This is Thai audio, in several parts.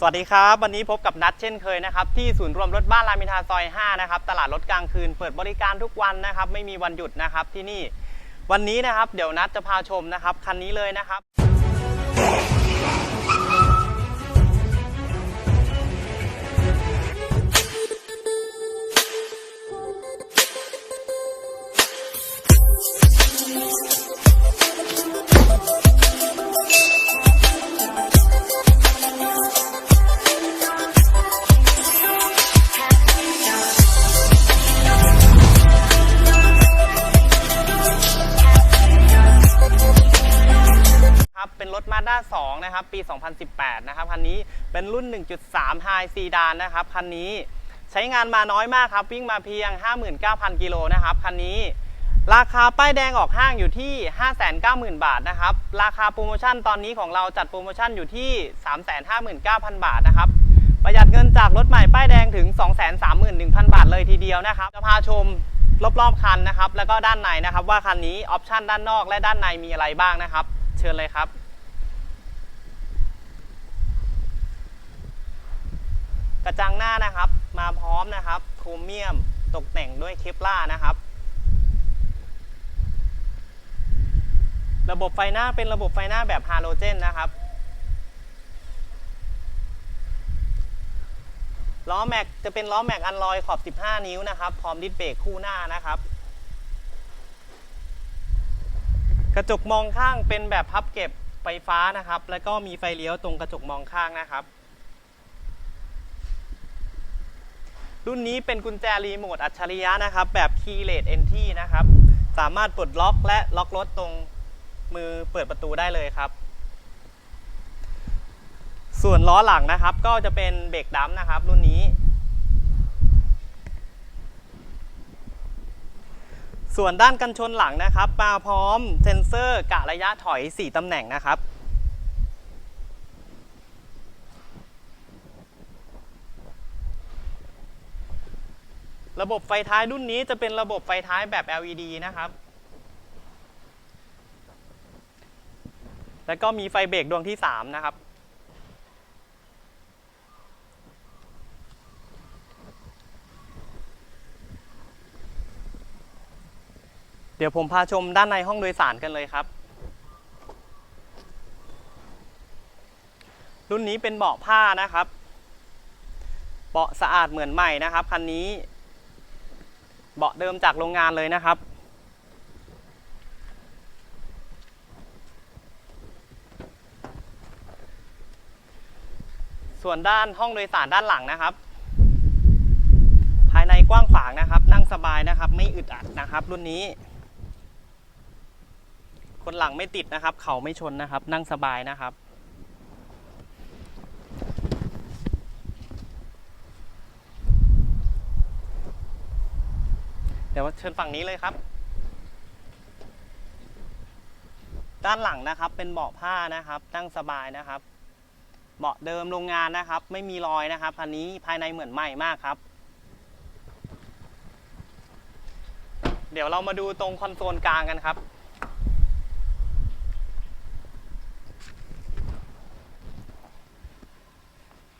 สวัสดีครับ วันนี้พบกับนัดเช่นเคยนะครับ ที่ศูนย์รวมรถบ้านรามินทาซอย 5 นะครับ ตลาดรถกลางคืนเปิดบริการทุกวันนะครับ ไม่มีวันหยุดนะครับที่นี่ วันนี้นะครับ เดี๋ยวนัดจะพาชมนะครับ คันนี้เลยนะครับ นะครับ ปี 2018 นะครับ คันนี้เป็นรุ่น 1.3 High Sedan นะครับ คันนี้ใช้งานมาน้อยมากครับ วิ่งมาเพียง 59,000 กิโลนะครับ คันนี้ราคาป้ายแดงออกห้างอยู่ที่ 590,000 บาทนะครับ ราคาโปรโมชั่นตอนนี้ของเราจัดโปรโมชั่นอยู่ที่ 359,000 บาทนะครับ ประหยัดเงินจากรถใหม่ป้ายแดงถึง 231,000 บาทเลยทีเดียวนะครับ จะพาชมรอบๆคันนะครับ แล้วก็ด้านในนะครับ ว่าคันนี้ออปชันด้านนอกและด้านในมีอะไรบ้างนะครับ เชิญเลยครับ ระจังหน้านะครับ มาพร้อมนะครับโครเมียมตกแต่งด้วยเคปล่านะครับ ระบบไฟหน้าเป็นระบบไฟหน้าแบบฮาโลเจนนะครับล้อแม็กจะเป็นล้อแม็กอันลอยขอบ 15 นิ้วนะครับ พร้อมดิสเบรกคู่หน้านะครับ กระจกมองข้างเป็นแบบพับเก็บไฟฟ้านะครับ แล้วก็มีไฟเลี้ยวตรงกระจกมองข้างนะครับ รุ่นนี้เป็นกุญแจรีโมทอัจฉริยะนะครับ แบบ Keyless Entry นะครับ สามารถปลดล็อกและล็อกรถตรงมือเปิดประตูได้เลยครับ ส่วนล้อหลังนะครับ ก็จะเป็นเบรกดัมนะครับ รุ่นนี้ ส่วนด้านกันชนหลังนะครับ มาพร้อมเซ็นเซอร์กะระยะถอย 4ตำแหน่งนะครับ ระบบไฟท้ายรุ่นนี้จะเป็นระบบไฟท้ายแบบ LED นะครับ แล้วก็มีไฟเบรกดวงที่ 3 นะครับ เดี๋ยวผมพาชมด้านในห้องโดยสารกันเลยครับ รุ่นนี้เป็นเบาะผ้านะครับ เบาะสะอาดเหมือนใหม่นะครับคันนี้ เบาะเดิมจากโรงงานเลยนะครับ ส่วนด้านห้องโดยสารด้านหลังนะครับ ภายในกว้างขวางนะครับ นั่งสบายนะครับ ไม่อึดอัดนะครับ รุ่นนี้ คนหลังไม่ติดนะครับ เข่าไม่ชนนะครับ นั่งสบายนะครับ ดี๋ยวเชิญฝั่งนี้เลยครับ ด้านหลังนะครับเป็นเบาะผ้านะครับนั่งสบายนะครับ เบาะเดิมโรงงานนะครับ ไม่มีรอยนะครับคันนี้ภายในเหมือนใหม่มากครับ เดี๋ยวเรามาดูตรงคอนโซลกลางกันครับ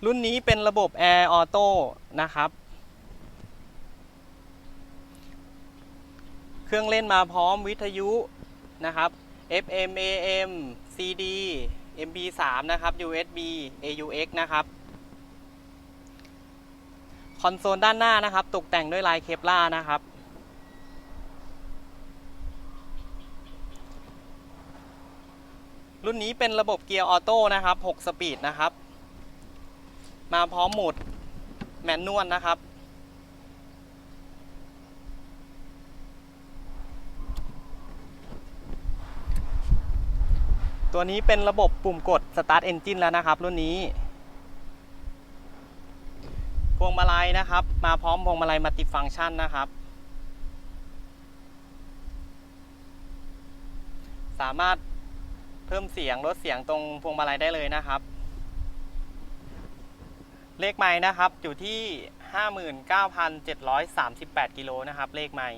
รุ่นนี้เป็นระบบ Air Auto นะครับ เครื่องเล่นมาพร้อมวิทยุนะครับ FM AM CD MP3 นะครับ USB AUX นะครับ คอนโซลด้านหน้านะครับ ตกแต่งด้วยลายเคปล่านะครับ รุ่นนี้เป็นระบบเกียร์ออโต้นะครับ 6 สปีดนะครับ มาพร้อมโหมดแมนนวลนะครับ ตัวนี้เป็นระบบปุ่มกด Start Engine แล้วนะครับ รุ่นนี้ พวงมาลัยนะครับ มาพร้อมพวงมาลัยมัลติฟังก์ชันนะครับ สามารถเพิ่มเสียงลดเสียงตรงพวงมาลัยได้เลยนะครับ เลขไม้นะครับอยู่ที่ 59,738 กิโลนะครับ เลขไม้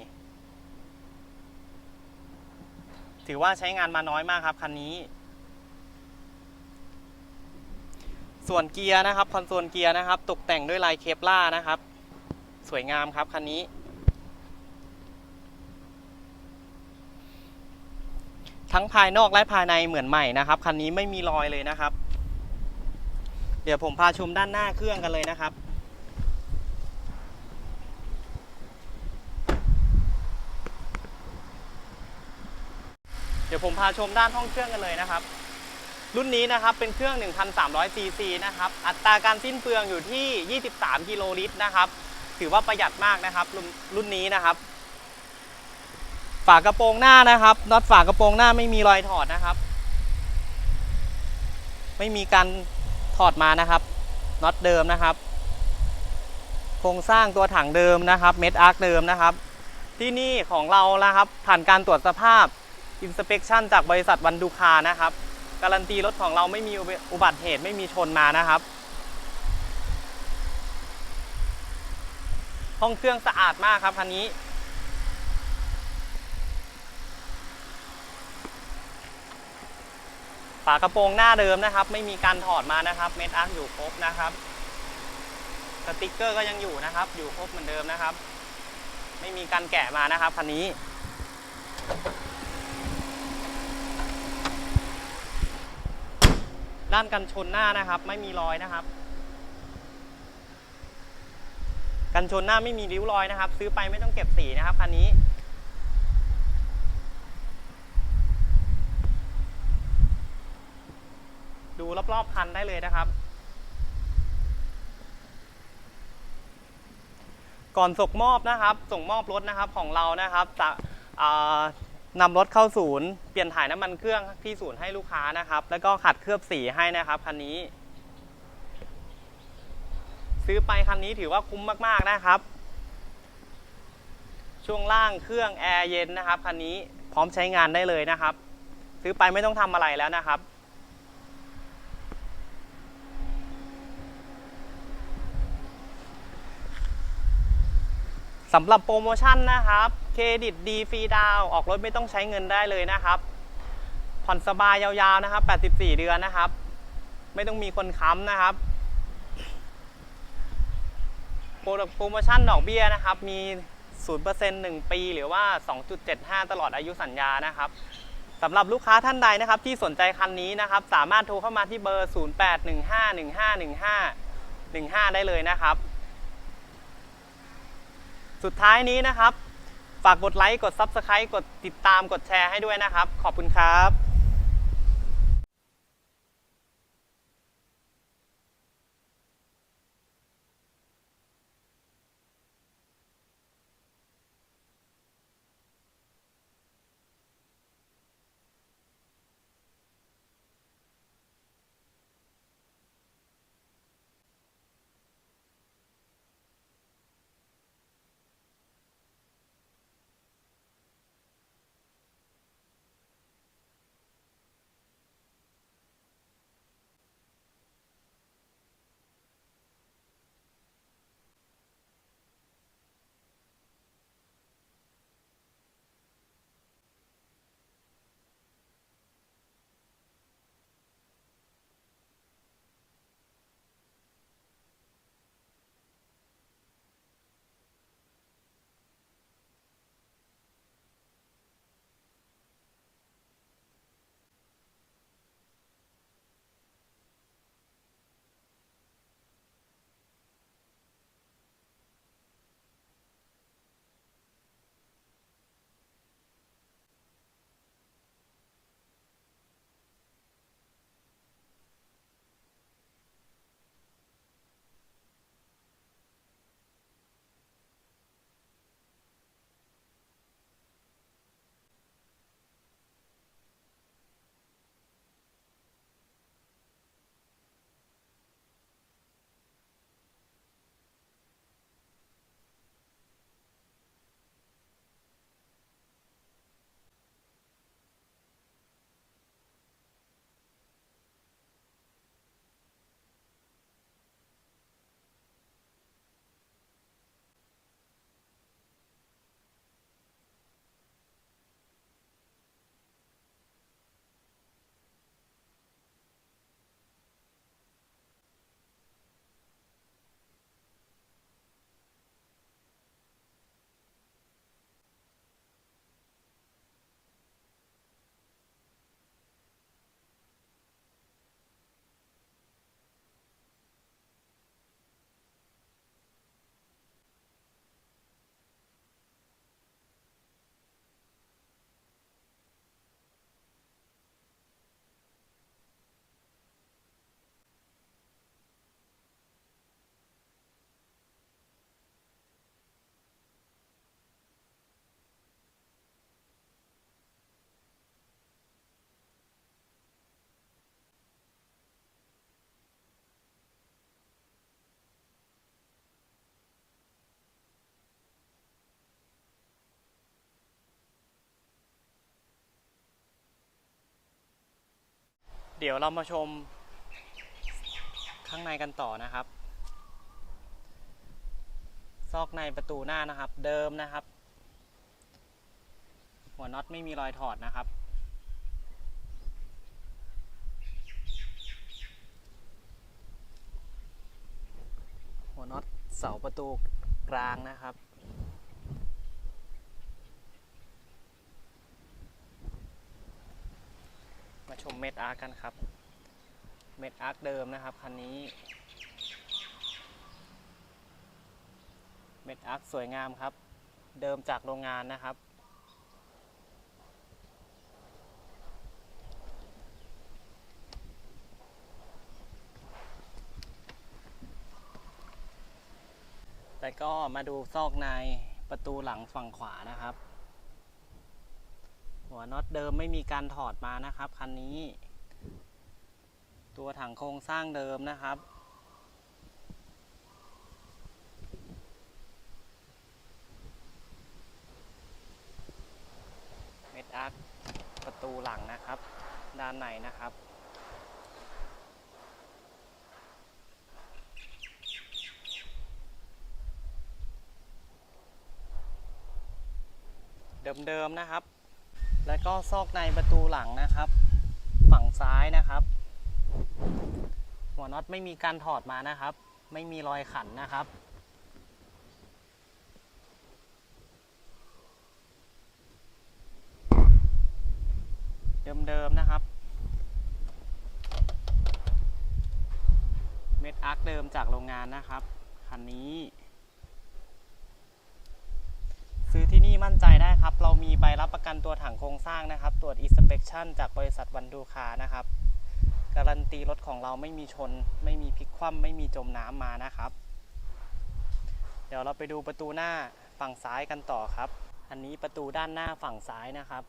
ถือว่าใช้งานมาน้อยมากครับคันนี้ ส่วนเกียร์นะครับคอนโซลเกียร์นะครับ ตกแต่งด้วยลายเคปล่านะครับ สวยงามครับคันนี้ ทั้งภายนอกและภายในเหมือนใหม่นะครับคันนี้ไม่มีรอยเลยนะครับ เดี๋ยวผมพาชมด้านหน้าเครื่องกันเลยนะครับเดี๋ยวผมพาชมด้านห้องเครื่องกันเลยนะครับ รุ่นนี้นะครับเป็นเครื่อง 1,300 ซีซีนะครับ อัตราการสิ้นเปลืองอยู่ที่ 23 กิโลลิตรนะครับ ถือว่าประหยัดมากนะครับรุ่นนี้นะครับ ฝากระโปรงหน้านะครับน็อตฝากระโปรงหน้าไม่มีรอยถอดนะครับ ไม่มีการถอดมานะครับน็อตเดิมนะครับ โครงสร้างตัวถังเดิมนะครับ เม็ดอาร์คเดิมนะครับ ที่นี่ของเรานะครับ ผ่านการตรวจสภาพอินสเป t ชันจากบริษัทวันดูคานะครับ การันตีรถของเราไม่มีอุบัติเหตุไม่มีชนมานะครับ ห้องเครื่องสะอาดมากครับคันนี้ ฝากระโปรงหน้าเดิมนะครับ ไม่มีการถอดมานะครับเม็ดอาร์อยู่ครบนะครับสติกเกอร์ก็ยังอยู่นะครับ อยู่ครบเหมือนเดิมนะครับ ไม่มีการแกะมานะครับคันนี้ ด้านกันชนหน้านะครับ ไม่มีรอยนะครับ กันชนหน้าไม่มีริ้วรอยนะครับ ซื้อไปไม่ต้องเก็บสีนะครับคันนี้ดูรอบๆคันได้เลยนะครับ ก่อนส่งมอบนะครับ ส่งมอบรถนะครับของเรานะครับจะอ่า นำรถเข้าศูนย์เปลี่ยนถ่ายน้ำมันเครื่องที่ศูนย์ให้ลูกค้านะครับ แล้วก็ขัดเคลือบสีให้นะครับคันนี้ ซื้อไปคันนี้ถือว่าคุ้มมากๆนะครับ ช่วงล่างเครื่องแอร์เย็นนะครับคันนี้พร้อมใช้งานได้เลยนะครับ ซื้อไปไม่ต้องทำอะไรแล้วนะครับสำหรับโปรโมชั่นนะครับ รดิตดีฟรีดาวออกรถไม่ต้องใช้เงินได้เลยนะครับ ผ่อนสบายยาวๆนะครับ 84 เดือนนะครับ ไม่ต้องมีคนค้ำนะครับโปรโปรโมชั่นดอกเบี้ยนะครับ มี 0% 1 ปี หรือว่า 2.75 ตลอดอายุสัญญานะครับสำหรับลูกค้าท่านใดนะครับที่สนใจคันนี้นะครับ สามารถโทรเข้ามาที่เบอร์ 0815151515 ได้เลยนะครับ สุดท้ายนี้นะครับ ฝากกดไลค์กด Subscribe กดติดตามกดแชร์ให้ด้วยนะครับ ขอบคุณครับ เดี๋ยวเรามาชมข้างในกันต่อนะครับ ซอกในประตูหน้านะครับ เดิมนะครับ หัวน็อตไม่มีรอยถอดนะครับ หัวน็อตเสาประตูกลางนะครับ มา ชมเม็ดอาร์กันครับ เม็ดอาร์เดิมนะครับคันนี้ เม็ดอาร์สวยงามครับ เดิมจากโรงงานนะครับ แต่ก็มาดูซอกในประตูหลังฝั่งขวานะครับ หัวน็อตเดิมไม่มีการถอดมานะครับคันนี้ ตัวถังโครงสร้างเดิมนะครับ เม็ดอาร์คประตูหลังนะครับ ด้านในนะครับเดิมๆนะครับ แล้วก็ซอกในประตูหลังนะครับ ฝั่งซ้ายนะครับ หัวน็อตไม่มีการถอดมานะครับ ไม่มีรอยขันนะครับ เดิมๆนะครับ เม็ดอาร์คเดิมจากโรงงานนะครับคันนี้ ซื้อที่นี่ มั่นใจได้ครับ เรามีใบรับประกันตัวถังโครงสร้างนะครับ ตรวจ inspection จากบริษัทวันดูคานะครับ การันตีรถของเราไม่มีชน ไม่มีพลิกคว่ำไม่มีจมน้ำมานะครับ เดี๋ยวเราไปดูประตูหน้าฝั่งซ้ายกันต่อครับ อันนี้ประตูด้านหน้าฝั่งซ้ายนะครับ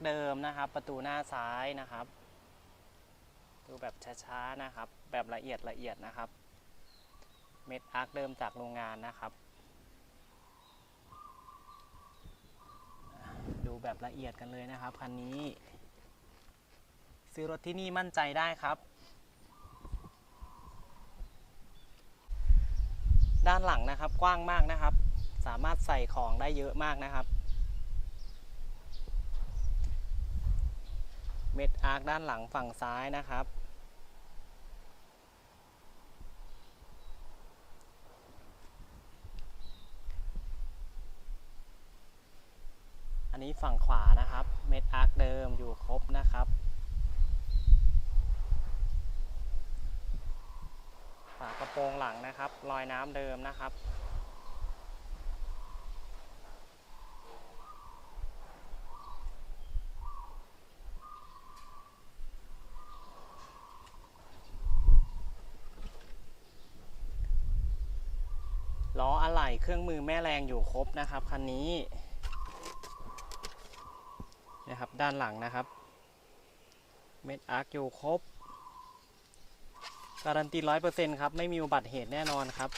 เม็ดอาร์คเดิมนะครับ ประตูหน้าซ้ายนะครับ ดูแบบช้าๆนะครับ แบบละเอียดละเอียดนะครับ เม็ดอาร์คเดิมจากโรงงานนะครับ ดูแบบละเอียดกันเลยนะครับคันนี้ ซื้อรถที่นี่มั่นใจได้ครับด้านหลังนะครับกว้างมากนะครับ สามารถใส่ของได้เยอะมากนะครับ เม็ดอาร์คด้านหลังฝั่งซ้ายนะครับ อันนี้ฝั่งขวานะครับ เม็ดอาร์คเดิมอยู่ครบนะครับ ฝากระโปรงหลังนะครับ รอยน้ำเดิมนะครับ ล้ออะไหล่เครื่องมือแม่แรงอยู่ครบนะครับคันนี้นะครับด้านหลังนะครับ เม็ดอาร์คอยู่ครบ การันตีร้อยเปอร์เซ็นต์ครับ ไม่มีอุบัติเหตุแน่นอนครับ